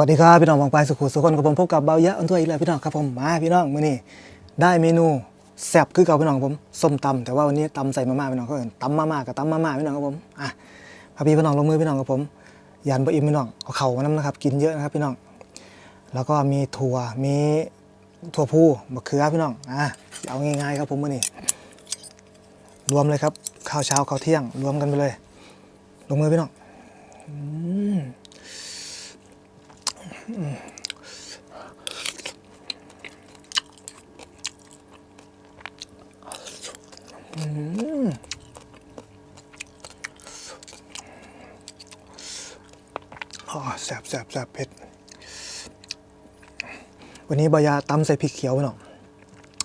วัสดีครับพี่น้องบางปลายสุขุสุขคนกับผมพบกับเบายะอันตัวอีกแล้วพี่น้องครับผมมาพี่น้องมื้อนี้ได้เมนูแซ่บคือเก่าพี่น้องผมส้มตำแต่ว่าวันนี้ตำใส่มาม่าพี่น้องก็เอิ้นตำมาม่ากับตำมาม่าพี่น้องครับผมอะพาพี่พี่น้องลงมือพี่น้องครับผมยันบะอิ่มพี่น้องเอาเข่ามาน้ำนะครับกินเยอะนะครับพี่น้อง แล้วก็มีถั่วมีถั่วพูมะเขือพี่น้องอะเอาง่ายๆครับผมมื้อนี้รวมเลยครับข้าวเช้าข้าวเที่ยงรวมกันไปเลย ลงมือพี่น้องอืม อ๋อแสบแสบแสบเผ็ด วันนี้บายาตำใส่พริกเขียวไปหน่อย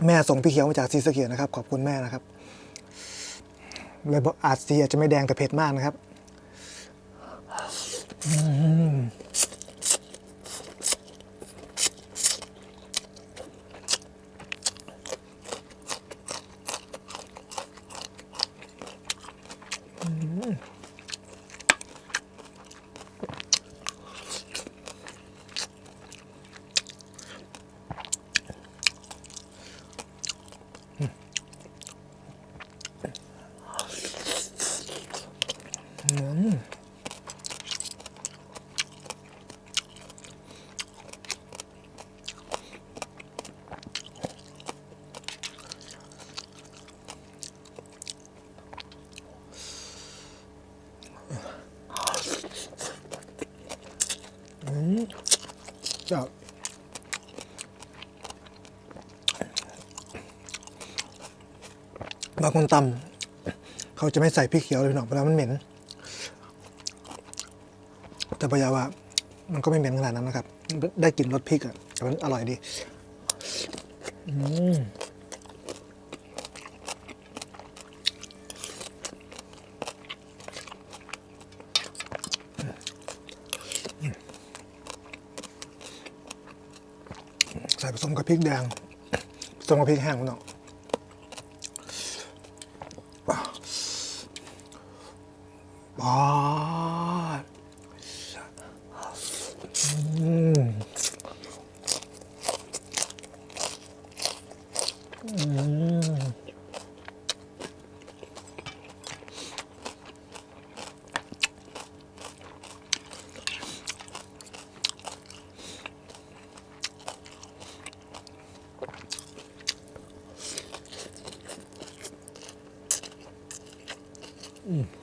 แม่ส่งพริกเขียวมาจากซีสเกียนะครับ ขอบคุณแม่นะครับ เลยบอกอาจสีอาจจะไม่แดงแต่เผ็ดมากนะครับ อืม จะบางคนตำเขาจะไม่ใส่พริกเขียวเลยหนอกเวลามันเหม็น แต่ปยาว่ามันก็ไม่เหม็นขนาดนั้นนะครับ ได้กลิ่นรสพริกอะแต่มันอร่อยดีอืมใส่ผสมกับพริกแดงผสมกับพริกแห้งพี่น้องบ้าอื ค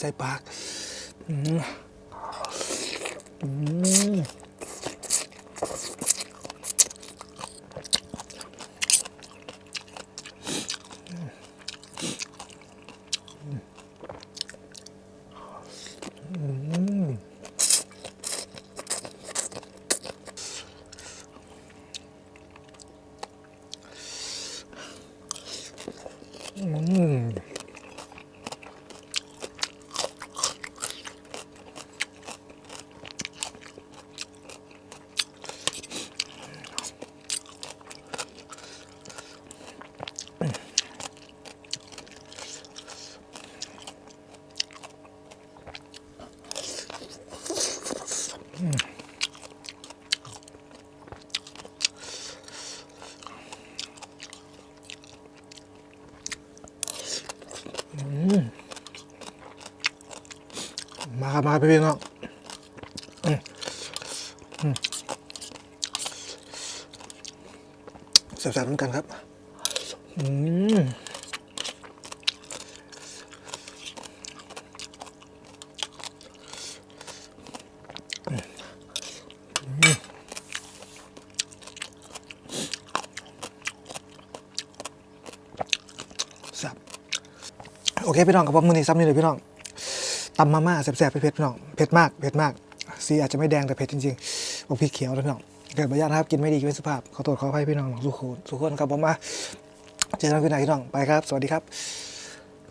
ใส่ปากอืม มาครับมาครับพี่น้องแซ่บๆเหมือนกันครับ อืม โอเคพี่น้องกับผมมือนี้ซ้ำนี่เลยพี่น้องตำมาม่าแซ่บๆเผ็ดพี่น้องเผ็ดมากเผ็ดมากสีอาจจะไม่แดงแต่เผ็ดจริงๆบอกพี่เขียวนะพี่น้องเกิดบรรยาทนะครับกินไม่ดีกินไม่สุภาพขอโทษขออภัยพี่น้องทุกคนทุกคนครับผมมาเจอกันพี่ไหนพี่น้องไปครับ สวัสดีครับ